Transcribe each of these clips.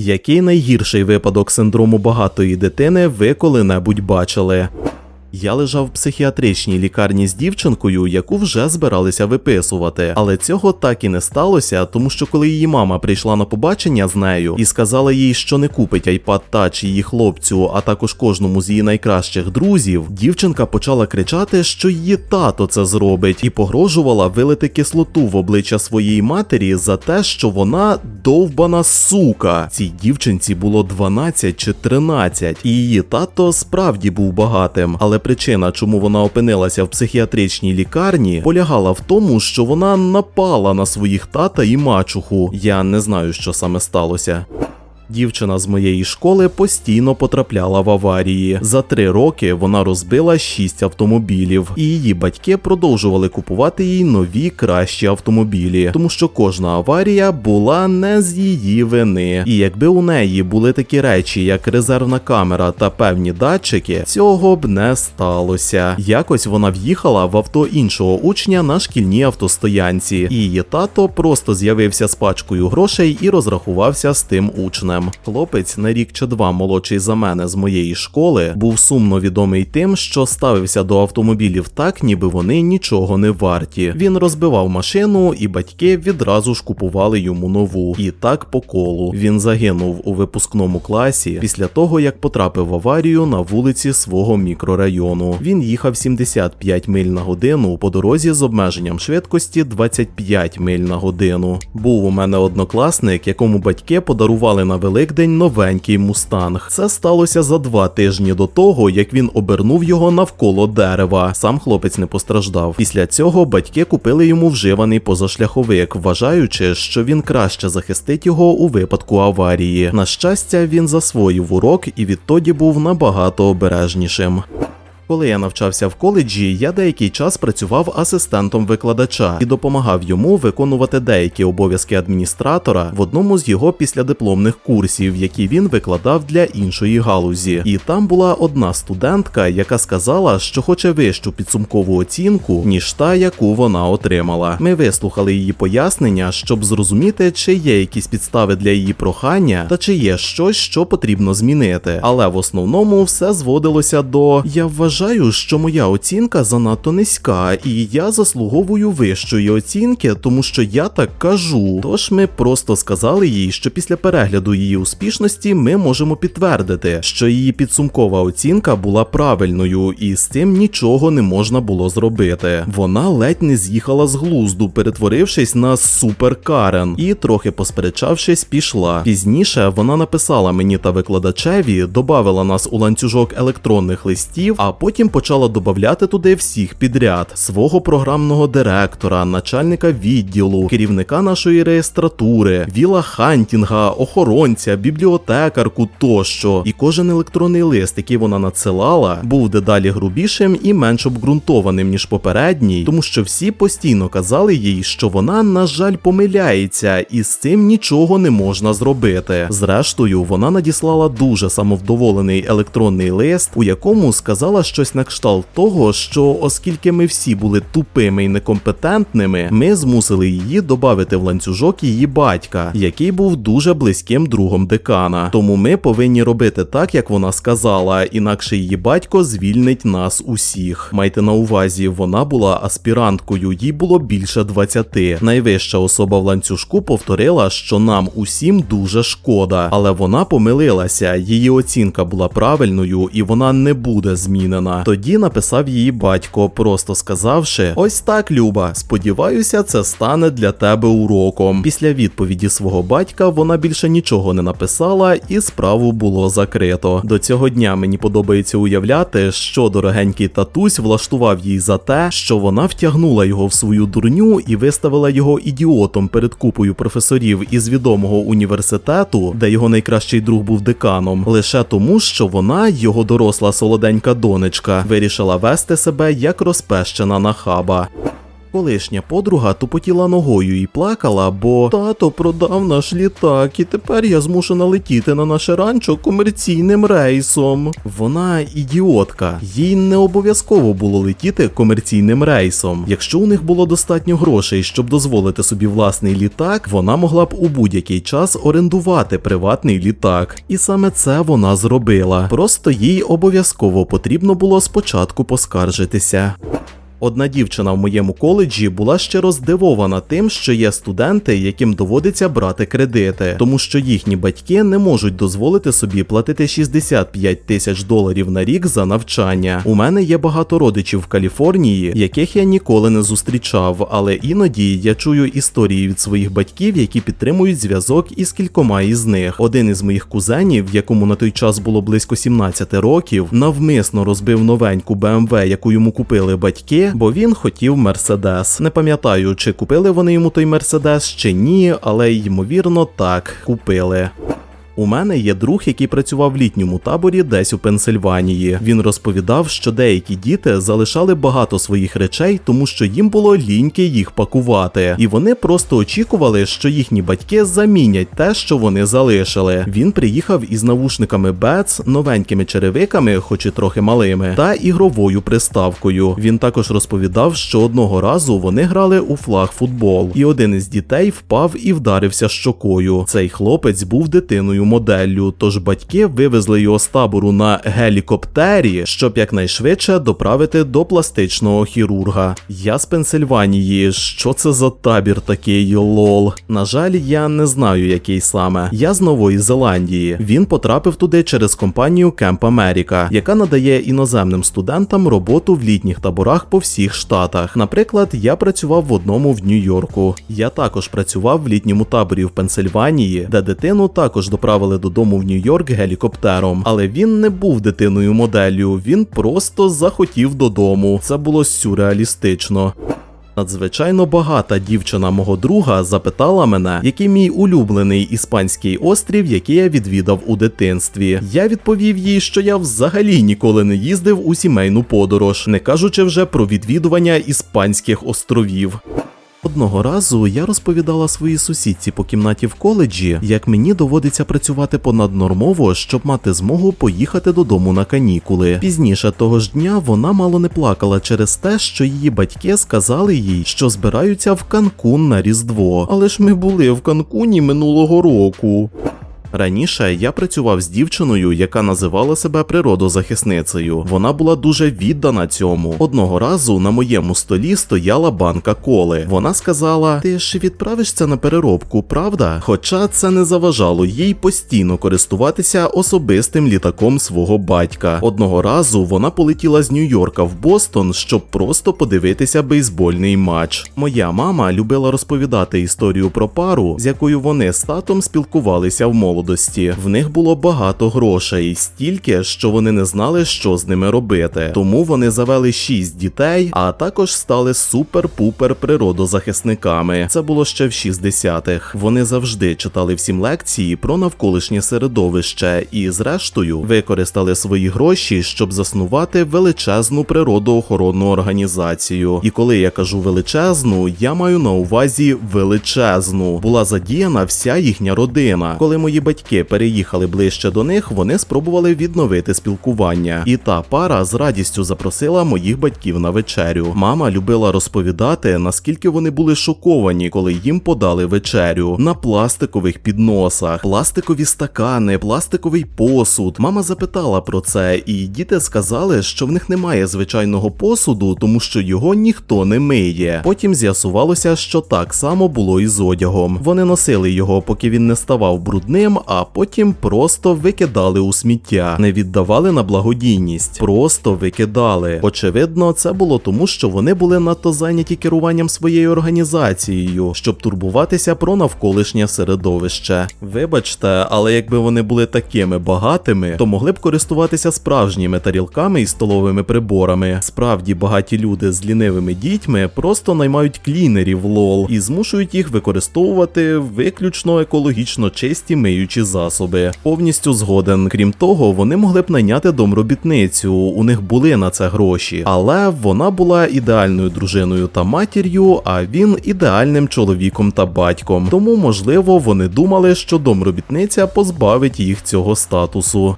Який найгірший випадок синдрому багатої дитини ви коли-небудь бачили? Я лежав в психіатричній лікарні з дівчинкою, яку вже збиралися виписувати, але цього так і не сталося, тому що коли її мама прийшла на побачення з нею і сказала їй, що не купить iPad Touch її хлопцю, а також кожному з її найкращих друзів, дівчинка почала кричати, що її тато це зробить, і погрожувала вилити кислоту в обличчя своєї матері за те, що вона довбана сука. Цій дівчинці було 12 чи 13, і її тато справді був багатим, але причина, чому вона опинилася в психіатричній лікарні, полягала в тому, що вона напала на своїх тата і мачуху. Я не знаю, що саме сталося. Дівчина з моєї школи постійно потрапляла в аварії. За три роки вона розбила шість автомобілів, і її батьки продовжували купувати їй нові кращі автомобілі, тому що кожна аварія була не з її вини. І якби у неї були такі речі, як резервна камера та певні датчики, цього б не сталося. Якось вона в'їхала в авто іншого учня на шкільній автостоянці, і її тато просто з'явився з пачкою грошей і розрахувався з тим учнем. Хлопець на рік чи два молодший за мене з моєї школи був сумно відомий тим, що ставився до автомобілів так, ніби вони нічого не варті. Він розбивав машину, і батьки відразу ж купували йому нову. І так по колу. Він загинув у випускному класі після того, як потрапив в аварію на вулиці свого мікрорайону. Він їхав 75 миль на годину по дорозі з обмеженням швидкості 25 миль на годину. Був у мене однокласник, якому батьки подарували на Великдень новенький мустанг. Це сталося за два тижні до того, як він обернув його навколо дерева. Сам хлопець не постраждав. Після цього батьки купили йому вживаний позашляховик, вважаючи, що він краще захистить його у випадку аварії. На щастя, він засвоїв урок і відтоді був набагато обережнішим. Коли я навчався в коледжі, я деякий час працював асистентом викладача і допомагав йому виконувати деякі обов'язки адміністратора в одному з його післядипломних курсів, які він викладав для іншої галузі. І там була одна студентка, яка сказала, що хоче вищу підсумкову оцінку, ніж та, яку вона отримала. Ми вислухали її пояснення, щоб зрозуміти, чи є якісь підстави для її прохання, та чи є щось, що потрібно змінити. Але в основному все зводилося до я вважаю. Вважаю, що моя оцінка занадто низька, і я заслуговую вищої оцінки, тому що я так кажу. Тож ми просто сказали їй, що після перегляду її успішності ми можемо підтвердити, що її підсумкова оцінка була правильною, і з цим нічого не можна було зробити. Вона ледь не з'їхала з глузду, перетворившись на суперкарен, і трохи посперечавшись, пішла. Пізніше вона написала мені та викладачеві, додавила нас у ланцюжок електронних листів, а потім Потім почала додавати туди всіх підряд: свого програмного директора, начальника відділу, керівника нашої реєстратури, Віла Хантінга, охоронця, бібліотекарку тощо. І кожен електронний лист, який вона надсилала, був дедалі грубішим і менш обґрунтованим, ніж попередній, тому що всі постійно казали їй, що вона, на жаль, помиляється, і з цим нічого не можна зробити. Зрештою, вона надіслала дуже самовдоволений електронний лист, у якому сказала, що щось на кшталт того, що оскільки ми всі були тупими і некомпетентними, ми змусили її додати в ланцюжок її батька, який був дуже близьким другом декана. Тому ми повинні робити так, як вона сказала, інакше її батько звільнить нас усіх. Майте на увазі, вона була аспіранткою, їй було більше 20. Найвища особа в ланцюжку повторила, що нам усім дуже шкода, але вона помилилася. Її оцінка була правильною і вона не буде змінена. Тоді написав її батько, просто сказавши: Ось так, Люба, сподіваюся, це стане для тебе уроком. Після відповіді свого батька вона більше нічого не написала, і справу було закрито. До цього дня мені подобається уявляти, що дорогенький татусь влаштував їй за те, що вона втягнула його в свою дурню і виставила його ідіотом перед купою професорів із відомого університету, де його найкращий друг був деканом, лише тому, що вона, його доросла солоденька донечка, вирішила вести себе як розпещена нахаба. Колишня подруга тупотіла ногою і плакала, бо тато продав наш літак, і тепер я змушена летіти на наше ранчо комерційним рейсом. Вона ідіотка, їй не обов'язково було летіти комерційним рейсом. Якщо у них було достатньо грошей, щоб дозволити собі власний літак, вона могла б у будь-який час орендувати приватний літак. І саме це вона зробила. Просто їй обов'язково потрібно було спочатку поскаржитися. Одна дівчина в моєму коледжі була щиро здивована тим, що є студенти, яким доводиться брати кредити, тому що їхні батьки не можуть дозволити собі платити 65 тисяч доларів на рік за навчання. У мене є багато родичів в Каліфорнії, яких я ніколи не зустрічав, але іноді я чую історії від своїх батьків, які підтримують зв'язок із кількома із них. Один із моїх кузенів, якому на той час було близько 17 років, навмисно розбив новеньку BMW, яку йому купили батьки, бо він хотів Мерседес. Не пам'ятаю, чи купили вони йому той Мерседес чи ні, але ймовірно так купили. У мене є друг, який працював в літньому таборі десь у Пенсильванії. Він розповідав, що деякі діти залишали багато своїх речей, тому що їм було ліньки їх пакувати, і вони просто очікували, що їхні батьки замінять те, що вони залишили. Він приїхав із навушниками Beats, новенькими черевиками, хоч і трохи малими, та ігровою приставкою. Він також розповідав, що одного разу вони грали у флаг футбол, і один із дітей впав і вдарився щокою. Цей хлопець був дитиною моделлю, тож батьки вивезли його з табору на гелікоптері, щоб якнайшвидше доправити до пластичного хірурга. Я з Пенсильванії. Що це за табір такий лол? На жаль, я не знаю, який саме. Я з Нової Зеландії. Він потрапив туди через компанію Camp America, яка надає іноземним студентам роботу в літніх таборах по всіх штатах. Наприклад, я працював в одному в Нью-Йорку. Я також працював в літньому таборі в Пенсильванії, де дитину також доправили додому в Нью-Йорк гелікоптером. Але він не був дитиною моделлю, він просто захотів додому. Це було сюрреалістично. Надзвичайно багата дівчина мого друга запитала мене, який мій улюблений іспанський острів, який я відвідав у дитинстві. Я відповів їй, що я взагалі ніколи не їздив у сімейну подорож, не кажучи вже про відвідування іспанських островів. Одного разу я розповідала своїй сусідці по кімнаті в коледжі, як мені доводиться працювати понаднормово, щоб мати змогу поїхати додому на канікули. Пізніше того ж дня вона мало не плакала через те, що її батьки сказали їй, що збираються в Канкун на Різдво. Але ж ми були в Канкуні минулого року. Раніше я працював з дівчиною, яка називала себе природозахисницею. Вона була дуже віддана цьому. Одного разу на моєму столі стояла банка коли. Вона сказала: Ти ж відправишся на переробку, правда? Хоча це не заважало їй постійно користуватися особистим літаком свого батька. Одного разу вона полетіла з Нью-Йорка в Бостон, щоб просто подивитися бейсбольний матч. Моя мама любила розповідати історію про пару, з якою вони з татом спілкувалися в молодості. В них було багато грошей, стільки, що вони не знали, що з ними робити. Тому вони завели шість дітей, а також стали супер-пупер природозахисниками. Це було ще в 60-х. Вони завжди читали всім лекції про навколишнє середовище і, зрештою, використали свої гроші, щоб заснувати величезну природоохоронну організацію. І коли я кажу величезну, я маю на увазі величезну. Була задіяна вся їхня родина. Коли мої батьки переїхали ближче до них, вони спробували відновити спілкування. І та пара з радістю запросила моїх батьків на вечерю. Мама любила розповідати, наскільки вони були шоковані, коли їм подали вечерю на пластикових підносах, пластикові стакани, пластиковий посуд. Мама запитала про це, і діти сказали, що в них немає звичайного посуду, тому що його ніхто не миє. Потім з'ясувалося, що так само було і з одягом. Вони носили його, поки він не ставав брудним, а потім просто викидали у сміття, не віддавали на благодійність, просто викидали. Очевидно, це було тому, що вони були надто зайняті керуванням своєю організацією, щоб турбуватися про навколишнє середовище. Вибачте, але якби вони були такими багатими, то могли б користуватися справжніми тарілками і столовими приборами. Справді багаті люди з лінивими дітьми просто наймають клінерів лол і змушують їх використовувати виключно екологічно чисті миючі дихаючі засоби. Повністю згоден. Крім того, вони могли б найняти домробітницю. У них були на це гроші, але вона була ідеальною дружиною та матір'ю, а він ідеальним чоловіком та батьком. Тому, можливо, вони думали, що домробітниця позбавить їх цього статусу.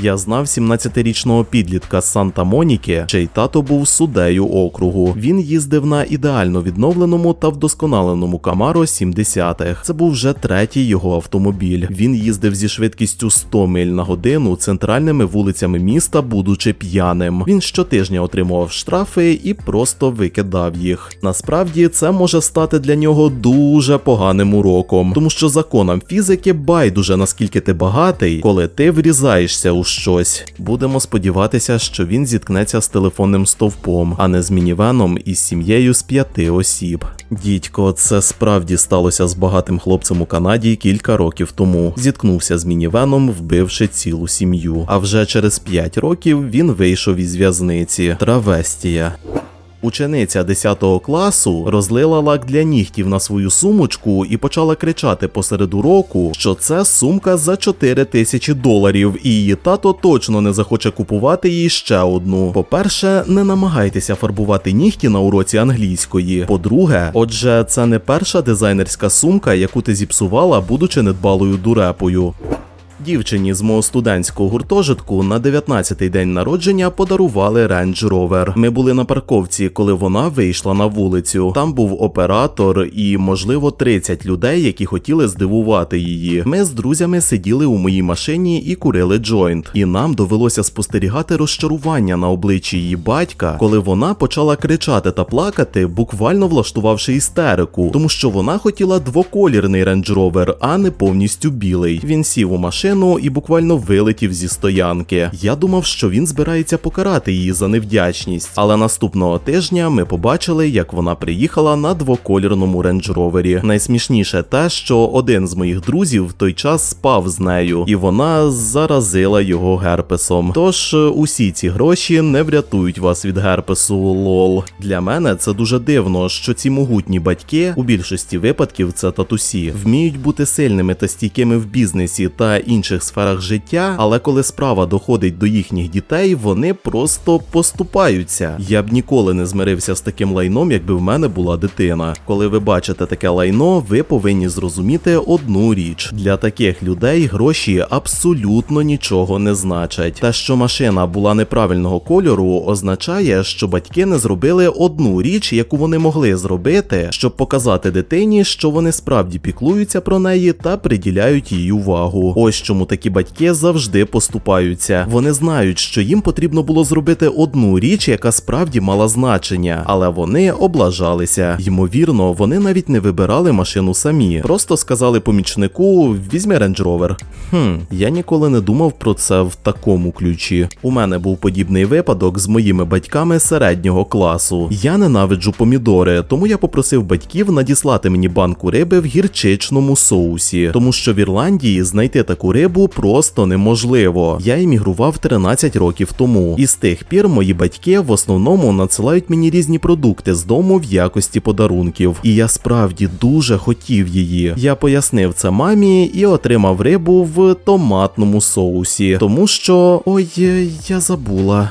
Я знав 17-річного підлітка з Санта-Моніки, чий тато був суддею округу. Він їздив на ідеально відновленому та вдосконаленому Камаро 70-х. Це був вже третій його автомобіль. Він їздив зі швидкістю 100 миль на годину центральними вулицями міста, будучи п'яним. Він щотижня отримував штрафи і просто викидав їх. Насправді це може стати для нього дуже поганим уроком, тому що законам фізики байдуже наскільки ти багатий, коли ти врізаєшся у щось. Будемо сподіватися, що він зіткнеться з телефонним стовпом, а не з мінівеном із сім'єю з п'яти осіб. Дідько, це справді сталося з багатим хлопцем у Канаді кілька років тому. Зіткнувся з мінівеном, вбивши цілу сім'ю. А вже через 5 років він вийшов із в'язниці. Травестія. Учениця 10 класу розлила лак для нігтів на свою сумочку і почала кричати посеред уроку, що це сумка за 4 тисячі доларів, і її тато точно не захоче купувати їй ще одну. По-перше, не намагайтеся фарбувати нігті на уроці англійської. По-друге, отже, це не перша дизайнерська сумка, яку ти зіпсувала, будучи недбалою дурепою. Дівчині з мого студентського гуртожитку на 19-й день народження подарували Range Rover. Ми були на парковці, коли вона вийшла на вулицю. Там був оператор і, можливо, 30 людей, які хотіли здивувати її. Ми з друзями сиділи у моїй машині і курили джойнт. І нам довелося спостерігати розчарування на обличчі її батька, коли вона почала кричати та плакати, буквально влаштувавши істерику, тому що вона хотіла двоколірний Range Rover, а не повністю білий. Він сів у машину і буквально вилетів зі стоянки. Я думав, що він збирається покарати її за невдячність, але наступного тижня ми побачили, як вона приїхала на двоколірному рейндж-ровері. Найсмішніше те, що один з моїх друзів в той час спав з нею, і вона заразила його герпесом. Тож е, усі ці гроші не врятують вас від герпесу. Лол. Для мене це дуже дивно, що ці могутні батьки у більшості випадків це татусі вміють бути сильними та стійкими в бізнесі та інших сферах життя, але коли справа доходить до їхніх дітей, вони просто поступаються. Я б ніколи не змирився з таким лайном, якби в мене була дитина. Коли ви бачите таке лайно, ви повинні зрозуміти одну річ: для таких людей гроші абсолютно нічого не значать. Те, що машина була неправильного кольору, означає, що батьки не зробили одну річ, яку вони могли зробити, щоб показати дитині, що вони справді піклуються про неї та приділяють їй увагу. Ось чому такі батьки завжди поступаються. Вони знають, що їм потрібно було зробити одну річ, яка справді мала значення, але вони облажалися. Ймовірно, вони навіть не вибирали машину самі, просто сказали помічнику: візьми Range Rover. Хм, я ніколи не думав про це в такому ключі. У мене був подібний випадок з моїми батьками середнього класу. Я ненавиджу помідори, тому я попросив батьків надіслати мені банку риби в гірчичному соусі, тому що в Ірландії знайти таку рибу просто неможливо. Я емігрував 13 років тому, і з тих пір мої батьки в основному надсилають мені різні продукти з дому в якості подарунків. І я справді дуже хотів її. Я пояснив це мамі і отримав рибу в томатному соусі, тому що ой, я забула.